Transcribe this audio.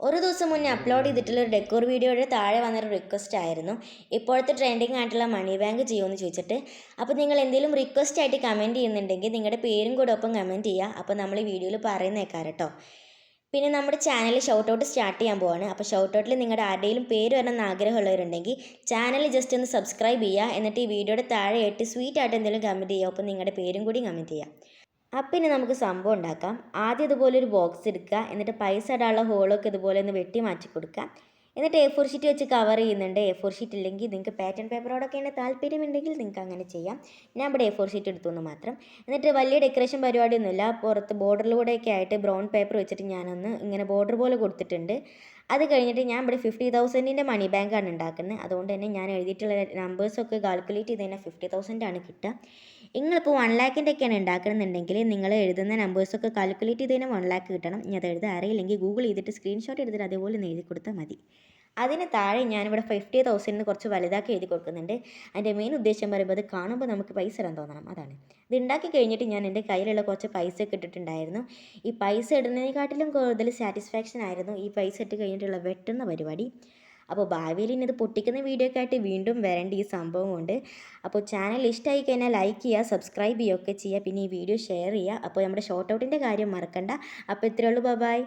ഒരു ദിവസം മുന്നേ അപ്ലോഡ് ചെയ്തിട്ടുള്ള ഒരു ഡെക്കോർ വീഡിയോയുടെ താഴെ വന്നൊരു റിക്വസ്റ്റ് ആയിരുന്നു. ഇപ്പോഴത്തെ ട്രെൻഡിങ് ആയിട്ടുള്ള മണി ബാങ്ക് ചെയ്യുമെന്ന് ചോദിച്ചിട്ട്. അപ്പോൾ നിങ്ങൾ എന്തെങ്കിലും റിക്വസ്റ്റ് ആയിട്ട് കമന്റ് ചെയ്യുന്നുണ്ടെങ്കിൽ നിങ്ങളുടെ പേരും കൂടെ ഒപ്പം കമന്റ് ചെയ്യുക. അപ്പോൾ നമ്മൾ ഈ വീഡിയോയിൽ പറയുന്നേക്കാം കേട്ടോ. പിന്നെ നമ്മുടെ ചാനൽ ഷൗട്ട് ഔട്ട് സ്റ്റാർട്ട് ചെയ്യാൻ പോവാണ്. അപ്പോൾ ഷൗട്ട് ഔട്ടിൽ നിങ്ങളുടെ ആരുടെയും പേര് വരണമെന്ന് ആഗ്രഹമുള്ളവരുണ്ടെങ്കിൽ ചാനൽ ജസ്റ്റ് ഒന്ന് സബ്സ്ക്രൈബ് ചെയ്യുക. എന്നിട്ട് ഈ വീഡിയോയുടെ താഴെയായിട്ട് സ്വീറ്റ് ആയിട്ട് എന്തെങ്കിലും കമന്റ് ചെയ്യുക. അപ്പോൾ നിങ്ങളുടെ പേരും കൂടി കമന്റ് ചെയ്യുക. അപ്പം ഇനി നമുക്ക് സംഭവം ഉണ്ടാക്കാം. ആദ്യം ഇതുപോലെ ഒരു ബോക്സ് എടുക്കുക. എന്നിട്ട് പൈസ ഇടാനുള്ള ഹോളൊക്കെ ഇതുപോലെ ഒന്ന് വെട്ടി മാറ്റി കൊടുക്കുക. എന്നിട്ട് എ ഫോർ ഷീറ്റ് വെച്ച് കവർ ചെയ്യുന്നുണ്ട്. എ ഫോർ ഷീറ്റ് ഇല്ലെങ്കിൽ നിങ്ങൾക്ക് പാറ്റേൺ പേപ്പറോടൊക്കെ പേപ്പറോടൊക്കെയാണ് താല്പര്യമുണ്ടെങ്കിൽ നിങ്ങൾക്ക് അങ്ങനെ ചെയ്യാം. ഞാൻ ഇവിടെ എ ഫോർ ഷീറ്റ് എടുത്തു എന്ന് മാത്രം. എന്നിട്ട് വലിയ ഡെക്കറേഷൻ പരിപാടിയൊന്നുമില്ല. പുറത്ത് ബോർഡറിലൂടെയൊക്കെ ആയിട്ട് ബ്രൗൺ പേപ്പർ വെച്ചിട്ട് ഞാനൊന്ന് ഇങ്ങനെ ബോർഡർ പോലെ കൊടുത്തിട്ടുണ്ട്. അത് കഴിഞ്ഞിട്ട് ഞാൻ ഇവിടെ ഫിഫ്റ്റി തൗസൻഡിന്റെ മണി ബാങ്കാണ് ഉണ്ടാക്കുന്നത്. അതുകൊണ്ട് തന്നെ ഞാൻ എഴുതിയിട്ടുള്ള നമ്പേഴ്സൊക്കെ കാൽക്കുലേറ്റ് ചെയ്ത് കഴിഞ്ഞാൽ ഫിഫ്റ്റി തൗസൻഡാണ് കിട്ടുക. നിങ്ങളിപ്പോൾ വൺ ലാക്കിന്റെ ഒക്കെയാണ് ഉണ്ടാക്കണമെന്നുണ്ടെങ്കിൽ നിങ്ങൾ എഴുതുന്ന നമ്പേഴ്സൊക്കെ കാൽക്കുലേറ്റ് ചെയ്തതിന് വൺ ലാക്ക് കിട്ടണം. ഇനി അത് എഴുതാൻ അറിയില്ലെങ്കിൽ ഗൂഗിൾ ചെയ്തിട്ട് സ്ക്രീൻഷോട്ട് എടുത്തിട്ട് അതേപോലെ ഒന്ന് എഴുതി കൊടുത്താൽ മതി. അതിന് താഴെ ഞാനിവിടെ ഫിഫ്റ്റി തൗസൻഡിന് കുറച്ച് വലുതാക്കി എഴുതി കൊടുക്കുന്നുണ്ട്. അതിന്റെ മെയിൻ ഉദ്ദേശം പറയുമ്പോൾ അത് കാണുമ്പോൾ നമുക്ക് പൈസ ഇടാൻ തോന്നണം. അതാണ്. ഇത് ഉണ്ടാക്കി കഴിഞ്ഞിട്ട് ഞാൻ എന്റെ കയ്യിലുള്ള കുറച്ച് പൈസ ഒക്കെ ഇട്ടിട്ടുണ്ടായിരുന്നു. ഈ പൈസ ഇടുന്നതിനെക്കാട്ടിലും കൂടുതൽ സാറ്റിസ്ഫാക്ഷൻ ആയിരുന്നു ഈ പൈസ ഇട്ട് കഴിഞ്ഞിട്ടുള്ള വെട്ടുന്ന പരിപാടി. അപ്പോൾ ഭാവിയിൽ ഇനി ഇത് പൊട്ടിക്കുന്ന വീഡിയോ ഒക്കെ ആയിട്ട് വീണ്ടും വരേണ്ട ഈ സംഭവം കൊണ്ട് അപ്പോൾ ചാനൽ ഇഷ്ടമായി കഴിഞ്ഞാൽ ലൈക്ക് ചെയ്യുക സബ്സ്ക്രൈബ് ചെയ്യുകയൊക്കെ ചെയ്യുക പിന്നെ ഈ വീഡിയോ ഷെയർ ചെയ്യുക. അപ്പോൾ നമ്മുടെ ഷോർട്ട് ഔട്ടിന്റെ കാര്യം മറക്കണ്ട. അപ്പോൾ ഇത്രയേ ഉള്ളൂ. ബൈ